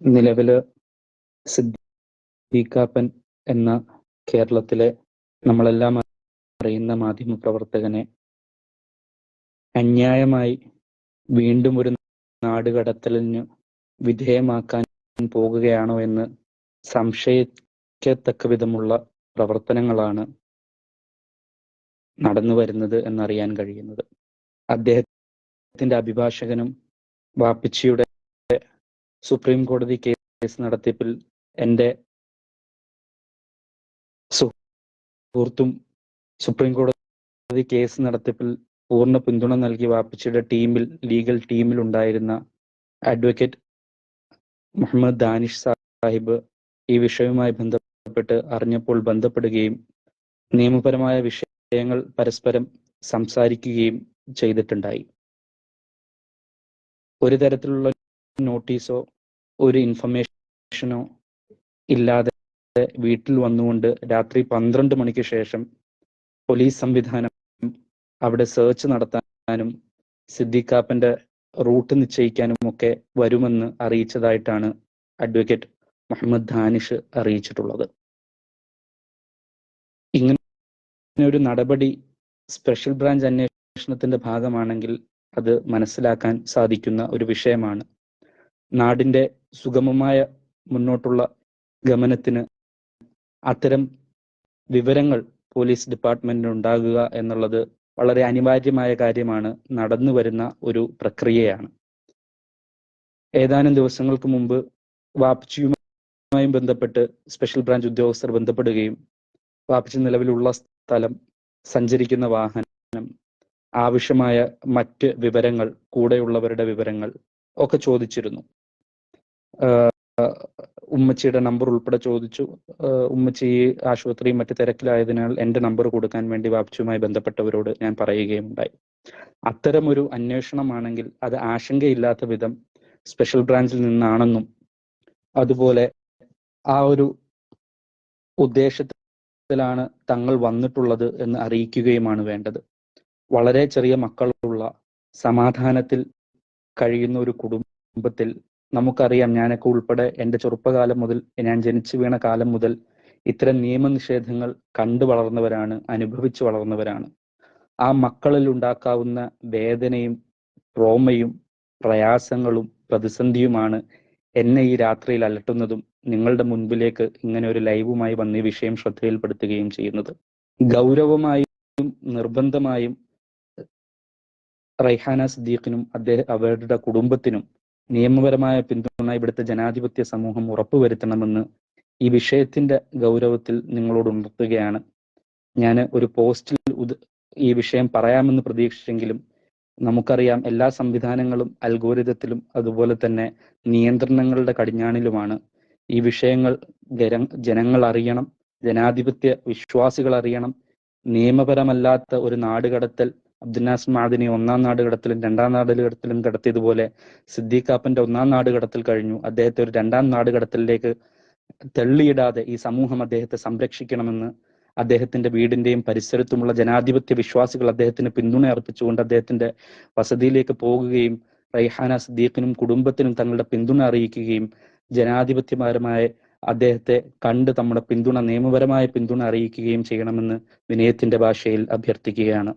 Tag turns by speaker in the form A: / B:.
A: നിലവിൽ സിദ്ദീഖാപ്പൻ എന്ന കേരളത്തിലെ നമ്മളെല്ലാം അറിയുന്ന മാധ്യമ പ്രവർത്തകനെ അന്യായമായി വീണ്ടും ഒരു നാടുകടത്തലിന് വിധേയമാക്കാൻ പോകുകയാണോ എന്ന് സംശയിക്കത്തക്ക വിധമുള്ള പ്രവർത്തനങ്ങളാണ് നടന്നു വരുന്നത് എന്നറിയാൻ കഴിയുന്നത്. അദ്ദേഹത്തിന്റെ അഭിഭാഷകനും വാപ്പിച്ചിയുടെ സുപ്രീം കോടതി കേസ് നടത്തിപ്പിൽ എന്റെ സുഹൃത്തും സുപ്രീം കോടതി കേസ് നടത്തിപ്പിൽ പൂർണ പിന്തുണ നൽകി വാപ്പച്ചിയുടെ ടീമിൽ ലീഗൽ ടീമിൽ ഉണ്ടായിരുന്ന അഡ്വക്കേറ്റ് മുഹമ്മദ് ദാനിഷ് സാഹിബ് ഈ വിഷയവുമായി ബന്ധപ്പെട്ട് അറിഞ്ഞപ്പോൾ ബന്ധപ്പെടുകയും നിയമപരമായ വിഷയങ്ങൾ പരസ്പരം സംസാരിക്കുകയും ചെയ്തിട്ടുണ്ടായി. ഒരു തരത്തിലുള്ള നോട്ടീസോ ഒരു ഇൻഫർമേഷനോ ഇല്ലാതെ വീട്ടിൽ വന്നുകൊണ്ട് രാത്രി പന്ത്രണ്ട് മണിക്ക് ശേഷം പോലീസ് സംവിധാനം അവിടെ സെർച്ച് നടത്താനും സിദ്ദിഖാപ്പന്റെ റൂട്ട് നിശ്ചയിക്കാനും ഒക്കെ വരുമെന്ന് അറിയിച്ചതായിട്ടാണ് അഡ്വക്കേറ്റ് മുഹമ്മദ് ധാനിഷ് അറിയിച്ചിട്ടുള്ളത്. ഇങ്ങനെ ഒരു നടപടി സ്പെഷ്യൽ ബ്രാഞ്ച് അന്വേഷണത്തിന്റെ ഭാഗമാണെങ്കിൽ അത് മനസ്സിലാക്കാൻ സാധിക്കുന്ന ഒരു വിഷയമാണ് നാടിന്റെ സുഗമമായ മുന്നോട്ടുള്ള ഗമനത്തിന് അത്തരം വിവരങ്ങൾ പോലീസ് ഡിപ്പാർട്ട്മെന്റിന് ഉണ്ടാകുക എന്നുള്ളത് വളരെ അനിവാര്യമായ കാര്യമാണ്. നടന്നു വരുന്ന ഒരു പ്രക്രിയയാണ്. ഏതാനും ദിവസങ്ങൾക്ക് മുമ്പ് വാപ്ചിയുമായും ബന്ധപ്പെട്ട് സ്പെഷ്യൽ ബ്രാഞ്ച് ഉദ്യോഗസ്ഥർ ബന്ധപ്പെടുകയും വാപ്ചി നിലവിലുള്ള സ്ഥലം സഞ്ചരിക്കുന്ന വാഹനം ആവശ്യമായ മറ്റ് വിവരങ്ങൾ കൂടെയുള്ളവരുടെ വിവരങ്ങൾ ഒക്കെ ചോദിച്ചിരുന്നു. ഉമ്മച്ചിയുടെ നമ്പർ ഉൾപ്പെടെ ചോദിച്ചു. ഉമ്മച്ചി ആശുപത്രിയും മറ്റു തിരക്കിലായതിനാൽ എന്റെ നമ്പർ കൊടുക്കാൻ വേണ്ടി വാപ്ചുമായി ബന്ധപ്പെട്ടവരോട് ഞാൻ പറയുകയും ഉണ്ടായി അത്തരം ഒരു അന്വേഷണമാണെങ്കിൽ അത് ആശങ്കയില്ലാത്ത വിധം സ്പെഷ്യൽ ബ്രാഞ്ചിൽ നിന്നാണെന്നും അതുപോലെ ആ ഒരു ഉദ്ദേശത്തിലാണ് തങ്ങൾ വന്നിട്ടുള്ളത് എന്ന് അറിയിക്കുകയുമാണ് വേണ്ടത്. വളരെ ചെറിയ മക്കളുള്ള സമാധാനത്തിൽ കഴിയുന്ന ഒരു കുടുംബത്തിൽ നമുക്കറിയാം ഞാനൊക്കെ ഉൾപ്പെടെ എന്റെ ചെറുപ്പകാലം മുതൽ ഞാൻ ജനിച്ചു വീണ കാലം മുതൽ ഇത്തരം നിയമനിഷേധങ്ങൾ കണ്ടു വളർന്നവരാണ് അനുഭവിച്ചു വളർന്നവരാണ്. ആ മക്കളിൽ ഉണ്ടാക്കാവുന്ന വേദനയും ട്രോമയും പ്രയാസങ്ങളും പ്രതിസന്ധിയുമാണ് എന്നെ ഈ രാത്രിയിൽ അലട്ടുന്നതും നിങ്ങളുടെ മുൻപിലേക്ക് ഇങ്ങനെ ഒരു ലൈവുമായി വന്ന് ഈ വിഷയം ശ്രദ്ധയിൽപ്പെടുത്തുകയും ചെയ്യുന്നത്. ഗൗരവമായും നിർബന്ധമായും റൈഹാന സിദ്ദീഖിനും അദ്ദേഹം അവരുടെ കുടുംബത്തിനും നിയമപരമായ പിന്തുണ ഇവിടുത്തെ ജനാധിപത്യ സമൂഹം ഉറപ്പുവരുത്തണമെന്ന് ഈ വിഷയത്തിന്റെ ഗൗരവത്തിൽ നിങ്ങളോട് ഉണർത്തുകയാണ്. ഞാൻ ഒരു പോസ്റ്റിൽ ഈ വിഷയം പറയാമെന്ന് പ്രതീക്ഷിച്ചെങ്കിലും നമുക്കറിയാം എല്ലാ സംവിധാനങ്ങളും അൽഗോരിതത്തിലും അതുപോലെ തന്നെ നിയന്ത്രണങ്ങളുടെ കടിഞ്ഞാണിലുമാണ്. ഈ വിഷയങ്ങൾ ജനങ്ങൾ അറിയണം ജനാധിപത്യ വിശ്വാസികൾ അറിയണം. നിയമപരമല്ലാത്ത ഒരു നാടുകടത്തൽ അബ്ദുനാസ് മാദിനി ഒന്നാം നാടുകടത്തിലും രണ്ടാം നാട് കടത്തിലും കടത്തിയതുപോലെ സിദ്ദീഖാപ്പന്റെ ഒന്നാം നാട് കടത്തിൽ കഴിഞ്ഞു. അദ്ദേഹത്തെ ഒരു രണ്ടാം നാട് കടത്തിലേക്ക് തള്ളിയിടാതെ ഈ സമൂഹം അദ്ദേഹത്തെ സംരക്ഷിക്കണമെന്ന് അദ്ദേഹത്തിന്റെ വീടിന്റെയും പരിസരത്തുമുള്ള ജനാധിപത്യ വിശ്വാസികൾ അദ്ദേഹത്തിന് പിന്തുണ അർപ്പിച്ചുകൊണ്ട് അദ്ദേഹത്തിന്റെ വസതിയിലേക്ക് പോകുകയും റൈഹാന സിദ്ദീഖിനും കുടുംബത്തിനും തങ്ങളുടെ പിന്തുണ അറിയിക്കുകയും ജനാധിപത്യപരമായ അദ്ദേഹത്തെ കണ്ട് നമ്മുടെ പിന്തുണ നിയമപരമായ പിന്തുണ അറിയിക്കുകയും ചെയ്യണമെന്ന് വിനയത്തിന്റെ ഭാഷയിൽ അഭ്യർത്ഥിക്കുകയാണ്.